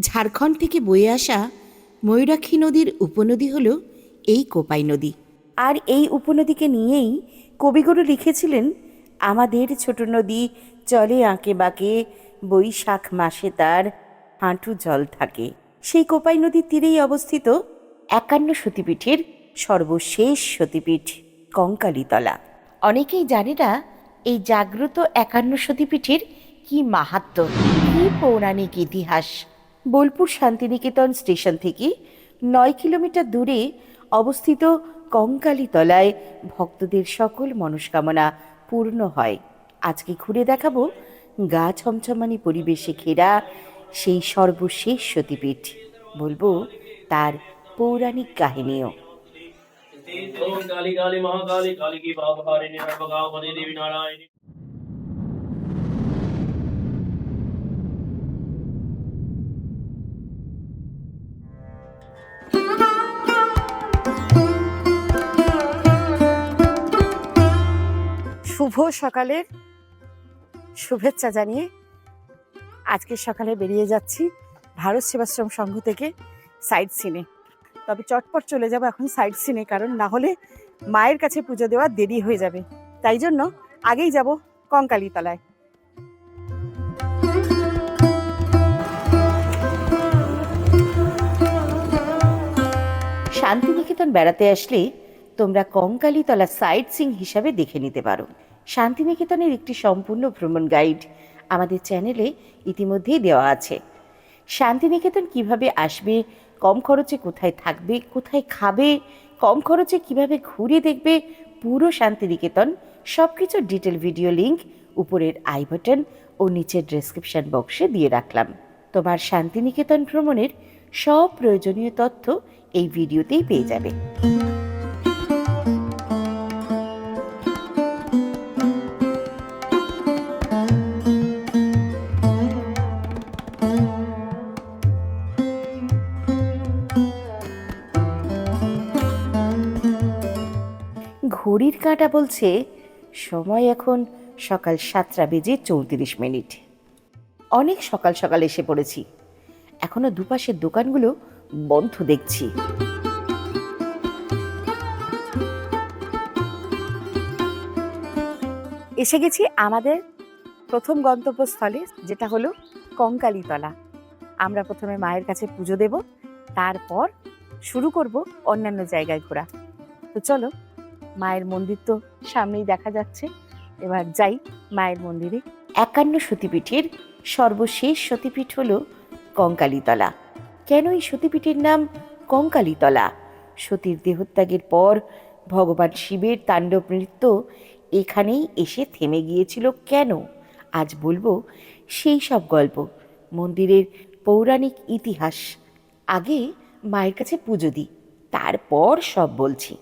ঝাড়খণ্ড থেকে বয়ে আসা ময়ূরাক্ষী নদীর উপনদী হল এই কোপাই নদী। আর এই উপনদীকে নিয়েই কবিগুরু লিখেছিলেন, আমাদের ছোট নদী চলে আঁকে বাঁকে, বৈশাখ মাসে তার হাঁটু জল থাকে। সেই কোপাই নদীর তীরেই অবস্থিত একান্ন সতীপীঠের সর্বশেষ সতীপীঠ কঙ্কালীতলা। অনেকেই জানে না এই জাগ্রত একান্ন সতীপীঠের কি মাহাত্ম, কি পৌরাণিক ইতিহাস। বোলপুর শান্তিনিকেতন স্টেশন থেকে নয় কিলোমিটার দূরে অবস্থিত কঙ্কালীতলায় ভক্তদের সকল মনস্কামনা পূর্ণ হয়। আজকে ঘুরে দেখাবো গা ছমছমানি পরিবেশে ঘেরা সেই সর্বশেষ সতীপীঠ। বলব তার পৌরাণিক কাহিনীও। কালী কালী মহাকালী কালী কি বাবা দেবী নারায়ণী। শুভ সকালের শুভেচ্ছা জানিয়ে আজকে সকালে বেরিয়ে যাচ্ছি ভারত সেবাশ্রম সংঘ থেকে সাইড সিনে তবে চটপট চলে যাব এখন সাইড সিনে কারণ না হলে মায়ের কাছে পুজো দেওয়া দেরি হয়ে যাবে। তাই জন্য আগেই যাব কঙ্কালীতলায়। শান্তিনিকেতন বেড়াতে আসলে তোমরা কঙ্কালীতলা সাইট সিং হিসাবে দেখে নিতে পারো। শান্তিনিকেতনের একটি সম্পূর্ণ ভ্রমণ গাইড আমাদের চ্যানেলে ইতিমধ্যেই দেওয়া আছে। শান্তিনিকেতন কীভাবে আসবে, কম খরচে কোথায় থাকবে, কোথায় খাবে, কম খরচে কীভাবে ঘুরে দেখবে, পুরো শান্তিনিকেতন সব কিছুর ডিটেল ভিডিও লিঙ্ক উপরের আই বাটন ও নিচের ডেসক্রিপশন বক্সে দিয়ে রাখলাম। তোমার শান্তিনিকেতন ভ্রমণের সব প্রয়োজনীয় তথ্য এই ভিডিওতেই পেয়ে যাবে। ঘড়ির কাঁটা বলছে, সময় এখন সকাল সাতটা বেজে চৌত্রিশ মিনিট। অনেক সকাল সকাল এসে পড়েছি। এখনও দুপাশের দোকানগুলো বন্ধ দেখছি। এসে গেছি আমাদের প্রথম গন্তব্যস্থলে, যেটা হলো কঙ্কালীতলা। আমরা প্রথমে মায়ের কাছে পুজো দেব, তারপর শুরু করব অন্যান্য জায়গায় ঘোরা। তো চলো, মায়ের মন্দির তো সামনেই দেখা যাচ্ছে। এবার যাই মায়ের মন্দিরে। একান্ন সতীপীঠের সর্বশেষ সতীপীঠ হল কঙ্কালীতলা। কেন এই সতীপীঠের নাম কঙ্কালীতলা? সতীর দেহত্যাগের পর ভগবান শিবের তাণ্ডব নৃত্য এখানেই এসে থেমে গিয়েছিল কেন? আজ বলব সেই সব গল্প মন্দিরের পৌরাণিক ইতিহাস। আগে মায়ের কাছে পুজো দিই তারপর সব বলছি।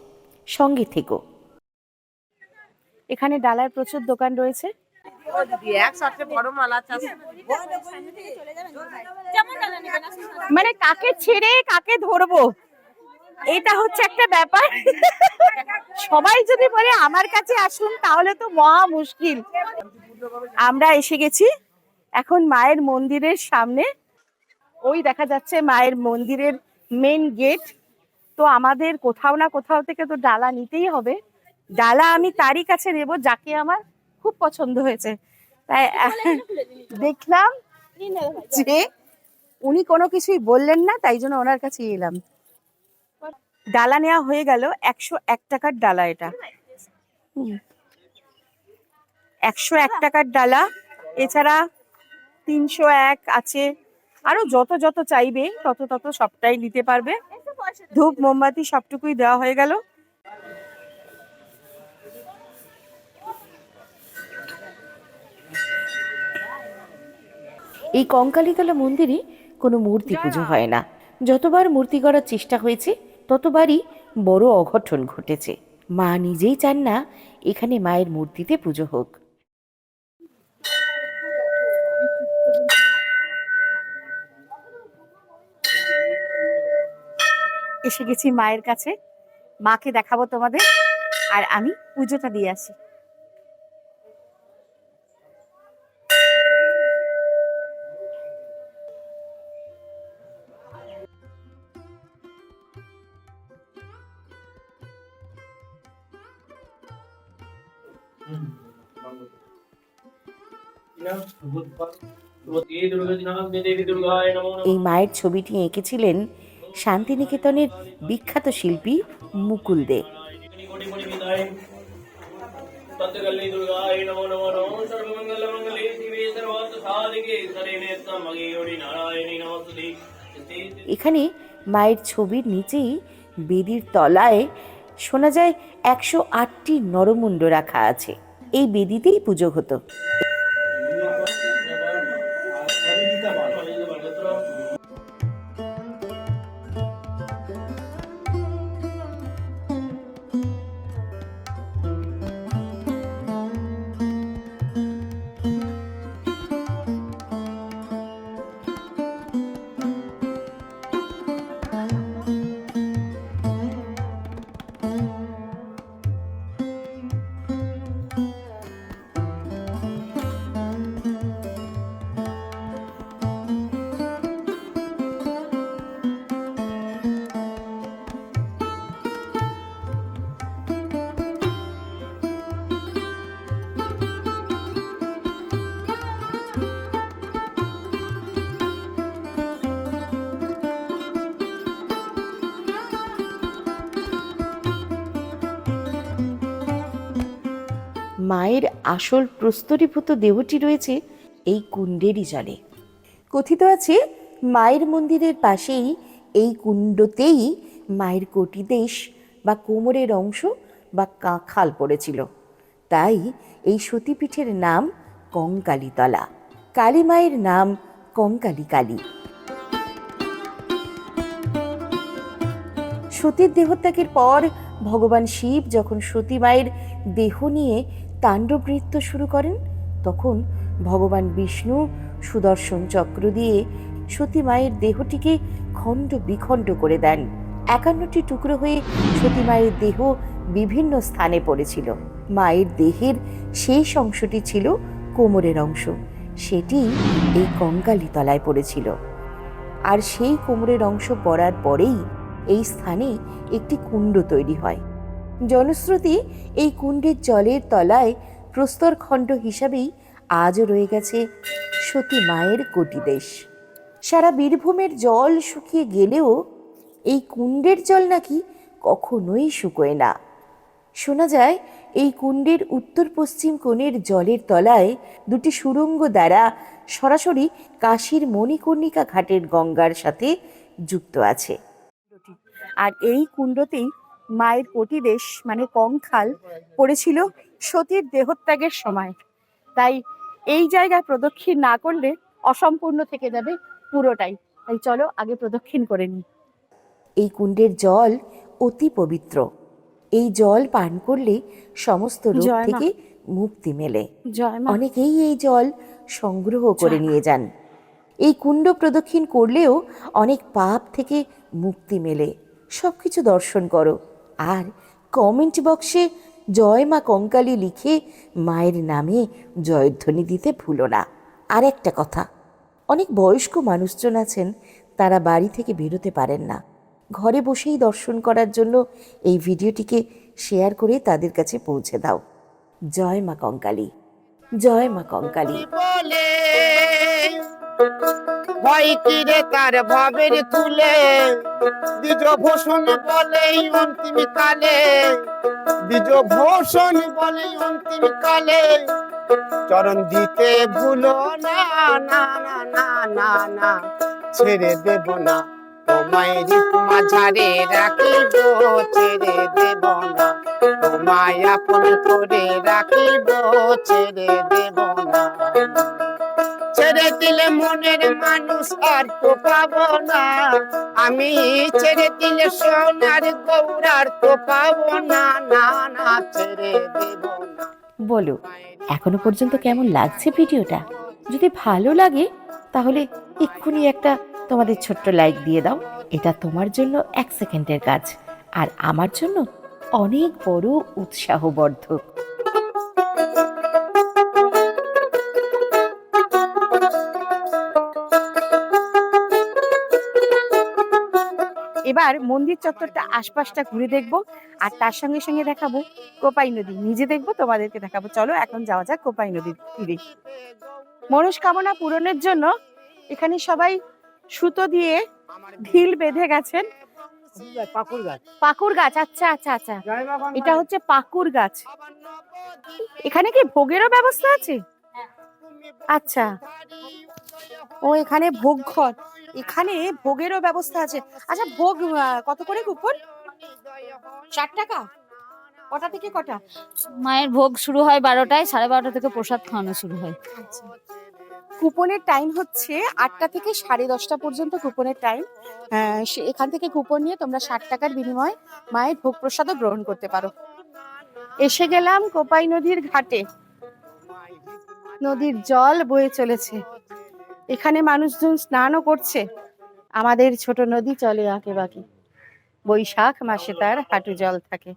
সঙ্গে থেকো। এখানে ডালার প্রচুর দোকান রয়েছে। মানে কাকে ছেড়ে কাকে ধরবো? এটা হচ্ছে একটা ব্যাপার। সবাই যদি বলে আমার কাছে আসুন তাহলে তো মহা মুশকিল। আমরা এসে গেছি এখন মায়ের মন্দিরের সামনে। ওই দেখা যাচ্ছে মায়ের মন্দিরের মেন গেট তো আমাদের কোথাও না কোথাও থেকে তো ডালা নিতেই হবে। ডালা আমি তারই কাছে নেব যাকে আমার খুব পছন্দ হয়েছে। তাই দেখলাম যে উনি কোনো কিছুই বললেন না, তাই জন্য ওনার কাছে এলাম। ডালা নেওয়া হয়ে গেল, একশো এক টাকার ডালা এটা। একশো এক টাকার ডালা, এছাড়া তিনশো এক আছে। আরও যত যত চাইবে, তত তত সবটাই নিতে পারবে। ধূপ, মোমবাতি সবটুকুই দেওয়া হয়ে গেল। এই কঙ্কালীতলা মন্দিরে কোনো মূর্তি পুজো হয় না। যতবার মূর্তি করার চেষ্টা হয়েছে ততবারই বড় অঘটন ঘটেছে। মা নিজেই চান না এখানে মায়ের মূর্তিতে পুজো হোক। এসে গেছি মায়ের কাছে। মাকে দেখাবো তোমাদের। আর আমি পুজোটা দিয়ে আসি। এই মায়ের ছবিটি এঁকেছিলেন শান্তিনিকেতনের বিখ্যাত শিল্পী মুকুল দে। এখানে মায়ের ছবির নিচেই বেদির তলায় শোনা যায় একশো আটটি নরমুণ্ড রাখা আছে। এই বেদিতেই পুজো হতো। মায়ের আসল প্রস্তরীভূত দেহটি রয়েছে এই কুণ্ডেরই জলে। কথিত আছে, মায়ের মন্দিরের পাশেই এই কুণ্ডতেই মায়ের কোটিদেশ বা কোমরের অংশ বা কাঁখাল পড়েছিল। তাই এই সতীপীঠের নাম কঙ্কালীতলা। কালী মায়ের নাম কঙ্কালী কালী সতীর দেহত্যাগের পর ভগবান শিব যখন সতী মায়ের দেহ নিয়ে তাণ্ডব নৃত্য শুরু করেন, তখন ভগবান বিষ্ণু সুদর্শন চক্র দিয়ে সতী মায়ের দেহটিকে খণ্ড বিখণ্ড করে দেন। একান্নটি টুকরো হয়ে সতী মায়ের দেহ বিভিন্ন স্থানে পড়েছিল। মায়ের দেহের শেষ অংশটি ছিল কোমরের অংশ। সেটি এই কঙ্কালী তলায় পড়েছিল। আর সেই কোমরের অংশ পড়ার পরেই এই স্থানে একটি কুণ্ড তৈরি হয়। জনশ্রুতি এই কুণ্ডের জলের তলায় প্রস্তরখণ্ড হিসাবেই আজও রয়ে গেছে সতী মায়ের কোটিদেশ সারা বীরভূমের জল শুকিয়ে গেলেও এই কুণ্ডের জল নাকি কখনোই শুকোয় না। শোনা যায়, এই কুণ্ডের উত্তর পশ্চিম কোণের জলের তলায় দুটি সুড়ঙ্গ দ্বারা সরাসরি কাশীর মণিকর্ণিকা ঘাটের গঙ্গার সাথে যুক্ত আছে। আর এই কুণ্ডতেই মায়ের কোটিদেশ মানে কঙ্খাল পড়েছিল সতীর দেহত্যাগের সময়। তাই এই জায়গায় প্রদক্ষিণ না করলে অসম্পূর্ণ থেকে যাবে পুরোটাই। তাই চলো আগে প্রদক্ষিণ করে নিই। এই কুণ্ডের জল অতি পবিত্র। এই জল পান করলে সমস্ত রোগ থেকে মুক্তি মেলে। জয় অনেকেই এই জল সংগ্রহ করে নিয়ে যান। এই কুণ্ড প্রদক্ষিণ করলেও অনেক পাপ থেকে মুক্তি মেলে। সব কিছু দর্শন করো। আর কমেন্ট বক্সে জয় মা কঙ্কালী লিখে মায়ের নামে জয়ধ্বনি দিতে ভুলো না। আর একটা কথা, অনেক বয়স্ক মানুষজন আছেন, তারা বাড়ি থেকে বেরোতে পারেন না। ঘরে বসেই দর্শন করার জন্য এই ভিডিওটিকে শেয়ার করে তাদের কাছে পৌঁছে দাও। জয় মা কঙ্কালী, জয় মা কঙ্কালী। বলে ভয় তীরে তার ভাবের তুলে? দ্বিজ ভূষণ বলে অন্তিম কালে। দ্বিজ ভূষণ বলে অন্তিম কালে। চরণ দিতে ভুলো না না না না না না। ছেড়ে দেব না, তোমায় রূপ মাঝারে রাখিব, ছেড়ে দেব না। তোমায় আপন করে রাখিব, ছেড়ে দেব না। ছেড়ে দিলে মনের মানুষ আর তো পাবো না। আমি ছেড়ে দিলে সোনার গৌরার তো পাবো না। না না, ছেড়ে দেব না। বলো, এখনও পর্যন্ত কেমন লাগছে ভিডিওটা? যদি ভালো লাগে, তাহলে এক্ষুনি একটা তোমাদের ছোট্ট লাইক দিয়ে দাও। এটা তোমার জন্য এক সেকেন্ডের কাজ। আর আমার জন্য অনেক বড় উৎসাহবর্ধক। এবার মন্দির চত্বরটা আশপাশটা ঘুরে দেখব আর তার সঙ্গে সঙ্গে দেখাবো কোপাই নদী। নিজে দেখব তোমাদেরকে দেখাবো। চলো এখন যাওয়া যাক কোপাই নদীর তীরে। মনস্কামনা পূরণের জন্য এখানে সবাই সুতো দিয়ে ঢিল বেঁধে গেছেন। পাকুর গাছ। পাকুর গাছ আচ্ছা আচ্ছা আচ্ছা। এটা হচ্ছে পাকুর গাছ। এখানে কি ভোগেরও ব্যবস্থা আছে? আচ্ছা। ও এখানে ভোগ ঘর। এখানে ভোগেরও ব্যবস্থা আছে। আচ্ছা ভোগ কত করে কুপন? ষাট টাকা? কটা থেকে কটা? মায়ের ভোগ শুরু হয় বারোটায় সাড়ে বারোটা থেকে প্রসাদ খাওয়ানো শুরু হয়। কুপনের টাইম হচ্ছে আটটা থেকে সাড়ে দশটা পর্যন্ত কুপনের টাইম। এখান থেকে কুপন নিয়ে তোমরা ষাট টাকার বিনিময়ে মায়ের ভোগ প্রসাদও গ্রহণ করতে পারো। এসে গেলাম কোপাই নদীর ঘাটে। নদীর জল বয়ে চলেছে। এখানে মানুষজন স্নানও করছে। আমাদের ছোট নদী চলে আঁকে বাকি। বৈশাখ মাসে তার হাঁটু জল থাকে।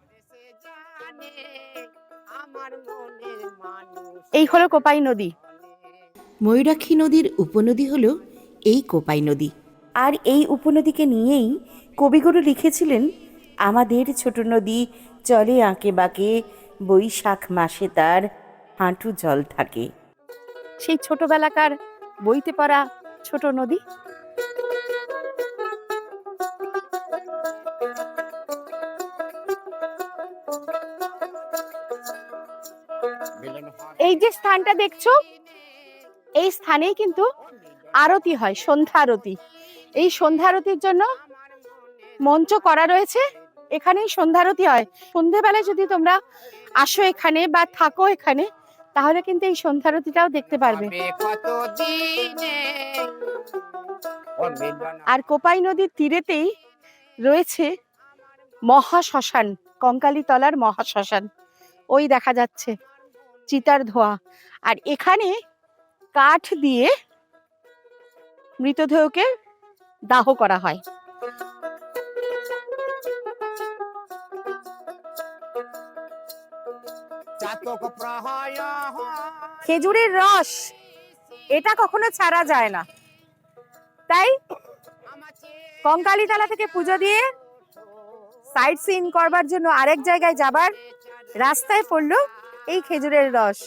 এই হলো কোপাই নদী। ময়ূরাক্ষী নদীর উপনদী হলো এই কোপাই নদী। আর এই উপনদীকে নিয়েই কবিগুরু লিখেছিলেন আমাদের ছোট নদী চলে আঁকে বাঁকে বৈশাখ মাসে তার হাঁটু জল থাকে। সেই ছোটবেলাকার বইতে পড়া ছোট নদী। এই যে স্থানটা দেখছ, এই স্থানেই কিন্তু আরতি হয় সন্ধ্যা আরতি এই সন্ধ্যা আরতির জন্য মঞ্চ করা রয়েছে, এখানেই সন্ধ্যা আরতি হয়। সন্ধ্যেবেলায় যদি তোমরা আসো এখানে বা থাকো এখানে তাহলে কিন্তু এই সন্ধ্যা আরতিটাও দেখতে পারবে। আর কোপাই নদীর তীরেতেই রয়েছে মহা শ্মশান কঙ্কালীতলার মহা শ্মশান ওই দেখা যাচ্ছে চিতার ধোয়া। আর এখানে কাঠ দিয়ে মৃতদেহকে দাহ করা হয়। খেজুরের রস, এটা কখনো ছাড়া যায় না। তাই কঙ্কালীতলা থেকে পুজো দিয়ে সাইট সিন করবার জন্য আরেক জায়গায় যাবার রাস্তায় পড়ল এই খেজুরের রস।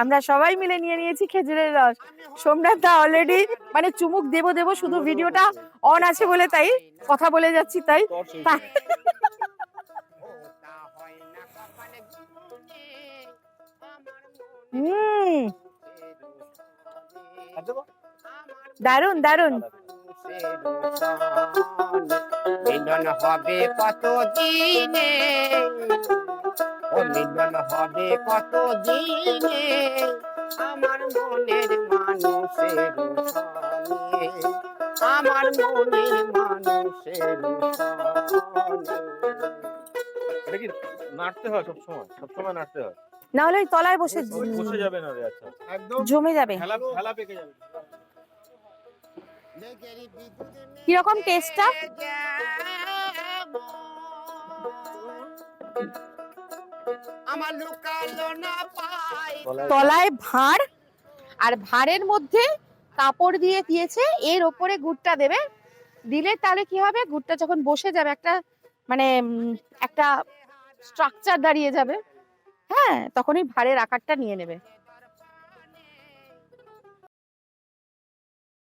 আমরা সবাই মিলে নিয়ে নিয়েছি খেজুরের রস। সোমনাথ দা অলরেডি মানে চুমুক দেবো দেবো শুধু ভিডিওটা অন আছে বলে তাই কথা বলে যাচ্ছি তাই। হুম। দারুণ দারুণ মিলন হবে কত দিনে? ও মিলন হবে কত দিনে? আমার মনের মানুষের আমার মনের মানুষের এটা কি নাড়তে হয় সবসময় সবসময় নাড়তে হয়। না হলে ওই তলায় বসে বসে যাবে না আচ্ছা। একদম। জমে যাবে। পেকে কীরকম টেস্টটা আমার লুকালো না পাই তলায় ভাঁড় আর ভাঁড়ের মধ্যে কাপড় দিয়ে দিয়েছে এর ওপরে গুড়টা দেবে। দিলে তাহলে কি হবে? গুড়টা যখন বসে যাবে একটা মানে একটা স্ট্রাকচার দাঁড়িয়ে যাবে। হ্যাঁ তখনই ভাঁড়ের আকারটা নিয়ে নেবে।